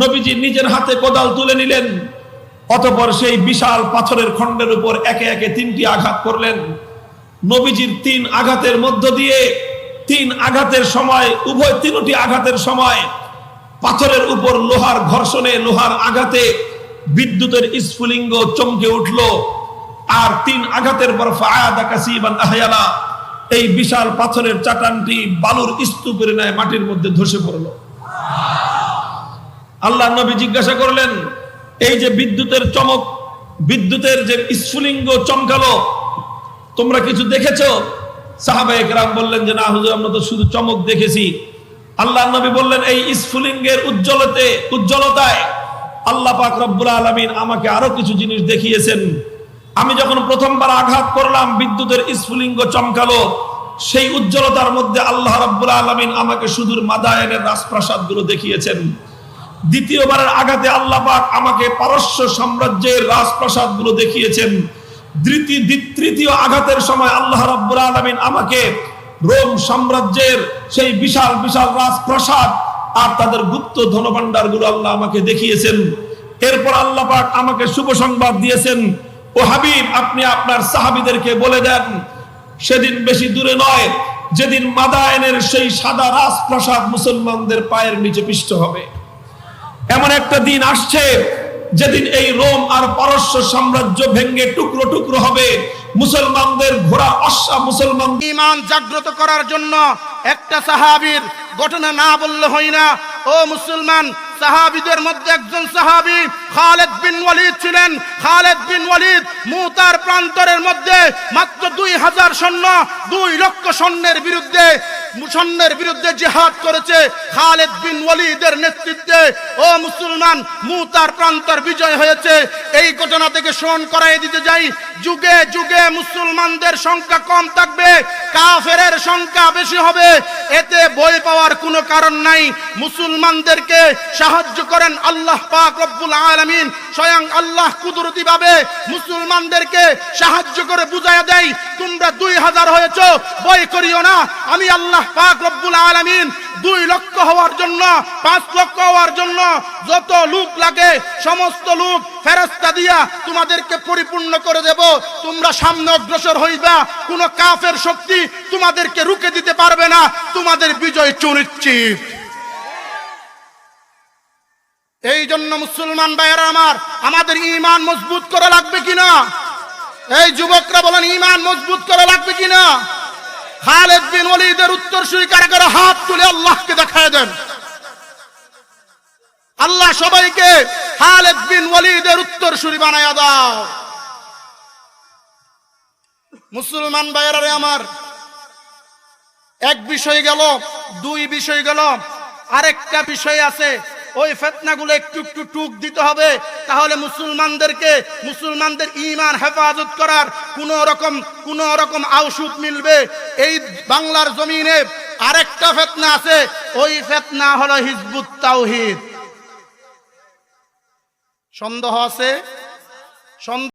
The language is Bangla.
নবীজি নিজের হাতে কোদাল তুলে নিলেন। অতপর সেই বিশাল পাথরের খণ্ডের উপর একে একে তিনটি আঘাত করলেন। নবীজির তিন আঘাতের মধ্য দিয়ে তিন আঘাতের সময়, উভয় তিনটি আঘাতের সময় পাথরের উপর লোহার ঘর্ষণে, লোহার আঘাতে বিদ্যুতের স্ফুলিঙ্গ চমকে উঠল। আর তিন আঘাতের পর এই বিশাল পাথরের চাটানটি বালুর স্তূপের ন্যায় মাটির মধ্যে ধসে পড়ল। আল্লাহ নবী জিজ্ঞাসা করলেন, এই যে বিদ্যুতের চমক, বিদ্যুতের যে স্ফুলিঙ্গ চমকালো, তোমরা কিছু দেখেছ? সাহাবা একরাম বললেন যে, না হুজুর, আমরা তো শুধু চমক দেখেছি। আল্লাহ নবী বললেন, এই স্ফুলিঙ্গের উজ্জ্বলতে, উজ্জ্বলতায় আল্লাহ পাক রব্বুল আলমিন আমাকে আরও কিছু জিনিস দেখিয়েছেন। আমি যখন প্রথমবার আঘাত করলাম, বিদ্যুতের স্ফুলিঙ্গ চমকালো, সেই উজ্জ্বলতার মধ্যে আল্লাহ রব্বুল আলমিন আমাকে সুদূর মাদায়নের রাজপ্রাসাদগুলো দেখিয়েছেন। দ্বিতীয়বারের আঘাতে আল্লাহ পাক আমাকে পারস্য সাম্রাজ্যের রাজপ্রাসাদগুলো দেখিয়েছেন তৃতীয় আঘাতের সময় আল্লাহ রাব্বুল আলামিন আমাকে রোম সাম্রাজ্যের সেই বিশাল বিশাল রাজপ্রাসাদ আর তাদের গুপ্ত ধনভাণ্ডারগুলো আল্লাহ আমাকে দেখিয়েছেন। এরপর আল্লাহ পাক আমাকে শুভ সংবাদ দিয়েছেন। ও হাবিব, আপনি আপনার সাহাবিদেরকে বলে দেন, সেদিন বেশি দূরে নয়, যেদিন মাদায়নের সেই সাদা রাজপ্রাসাদ মুসলমানদের পায়ের নিচে পিষ্ট হবে। এমন একটা দিন আসছে যেদিন এই রোম আর পারস্য সাম্রাজ্য ভেঙ্গে টুকরো টুকরো হবে। মুসলমানদের ঘোড়া অশ্বা মুসলমান ইমান জাগ্রত করার জন্য একটা সাহাবীর ঘটনা না বললে হয় না। ও মুসলমান সাহাবীদের মধ্যে একজন সাহাবী খালেদ বিন ওয়ালিদ ছিলেন। খালেদ বিন ওয়ালিদ মুতার প্রান্তরের মধ্যে মাত্র দুই হাজার সৈন্য, দুই লক্ষ সৈন্যের বিরুদ্ধে সৈন্যের বিরুদ্ধে জিহাদ করেছে খালেদ বিন ওয়ালিদের নেতৃত্বে। ও মুসলমান, মুতার প্রান্তর বিজয় হয়েছে। এই ঘটনা থেকে স্মরণ করাই দিতে যাই যুগে যুগে মুসলমানদের সংখ্যা কম থাকবে, কাফেরের সংখ্যা বেশি হবে। এতে বই পাওয়ার কোনো কারণ নাই। মুসলমানদেরকে সাহায্য করেন আল্লাহ পাক রব্বুল আলামিন। স্বয়ং আল্লাহ কুদরতি ভাবে মুসলমানদেরকে সাহায্য করে বুঝায় দেয়, তোমরা দুই হাজার হয়েছ বই করিও না। আমি আল্লাহ পাক রব্বুল আলামিন দুই লক্ষ হওয়ার জন্য, পাঁচ লক্ষ হওয়ার জন্য যত লোক লাগে, সমস্ত লোক ফেরস্তা দিয়া তোমাদেরকে পরিপূর্ণ করে দেব। তোমরা সামনে অগ্রসর হইবা, কোনো কাফের শক্তি তোমাদেরকে রুখে দিতে পারবে না। তোমাদের বিজয় চুনিশ্চিত এই জন্য মুসলমান ভাইয়েরা আমার, আমাদের ইমান মজবুত করা লাগবে কিনা? এই যুবকরা বলেন ইমান মজবুত করা লাগবে কিনা? খালেদ বিন ওলিদের উত্তর সুরি কারা হাত তুলে আল্লাহকে দেখায় দেন। আল্লাহ সবাইকে খালেদ বিন ওলিদের উত্তর সুরি বানায়া দাও। মুসলমান ভাইয়েরারে আমার, এক বিষয় গেল, দুই বিষয় গেল, আরেকটা বিষয় আছে ওই ফেতনাগুলো একটু একটু টুক দিতে হবে, তাহলে মুসলমানদেরকে, মুসলমানদের ইমান হেফাজত করার কোন রকম কোন রকম আউসুদ মিলবে। এই বাংলার জমিনে আরেকটা ফেতনা আছে, ওই ফেতনা হলো হিজবুত তাওহিদ। সন্দেহ আছে? সন্দেহ